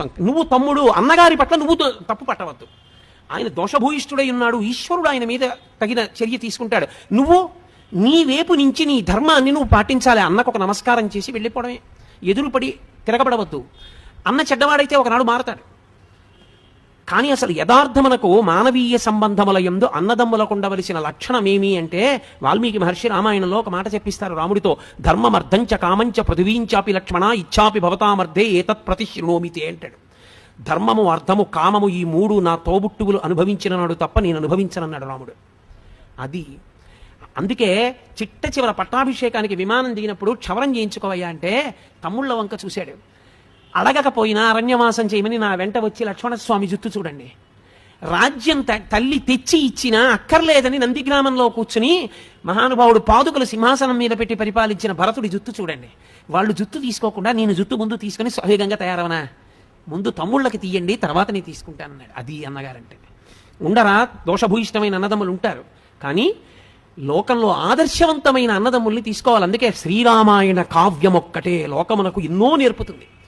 నువ్వు తమ్ముడు అన్నగారి పట్ల నువ్వు తప్పు పట్టవద్దు. ఆయన దోషభూయిష్ఠుడై ఉన్నాడు ఈశ్వరుడు ఆయన మీద తగిన చర్య తీసుకుంటాడు. నువ్వు నీ వేపు నుంచి నీ ధర్మాన్ని నువ్వు పాటించాలి. అన్నకు ఒక నమస్కారం చేసి వెళ్ళిపోవడమే. ఎదురుపడి తిరగబడవద్దు. అన్న చెడ్డవాడైతే ఒకనాడు మారతాడు. కానీ అసలు యథార్థమనకు మానవీయ సంబంధముల యందు అన్నదమ్ములకు ఉండవలసిన లక్షణమేమి అంటే వాల్మీకి మహర్షి రామాయణంలో ఒక మాట చెప్పిస్తారు రాముడితో ధర్మమర్ధంచ కామంచ పృథివీంచాపి లక్ష్మణ ఇచ్చాపి భవతామర్థే ఏతత్ ప్రతిశృణోమితే అంటాడు. ధర్మము అర్థము కామము ఈ మూడు నా తోబుట్టువులు అనుభవించిన నాడు తప్ప నేను అనుభవించనన్నాడు రాముడు. అది అందుకే చిట్ట చివర పట్టాభిషేకానికి విమానం దిగినప్పుడు క్షవరం చేయించుకోవయ్యా అంటే తమ్ముళ్ళ వంక చూశాడు. అడగకపోయినా అరణ్యవాసం చేయమని నా వెంట వచ్చి లక్ష్మణస్వామి జుత్తు చూడండి. రాజ్యం తల్లి తెచ్చి ఇచ్చినా అక్కర్లేదని నందిగ్రామంలో కూర్చుని మహానుభావుడు పాదుకలు సింహాసనం మీద పెట్టి పరిపాలించిన భరతుడి జుత్తు చూడండి. వాళ్ళు జుత్తు తీసుకోకుండా నేను జుత్తు ముందు తీసుకుని సహేగంగా తయారవనా? ముందు తమ్ముళ్ళకి తీయండి తర్వాత నేను తీసుకుంటానన్నాడు. అది అన్నగారంటే. ఉండరా దోషభూయిష్టమైన అన్నదమ్ములు ఉంటారు. కానీ లోకంలో ఆదర్శవంతమైన అన్నదమ్ముల్ని తీసుకోవాలి. అందుకే శ్రీరామాయణ కావ్యం ఒక్కటే లోకమునకు ఎన్నో నేర్పుతుంది.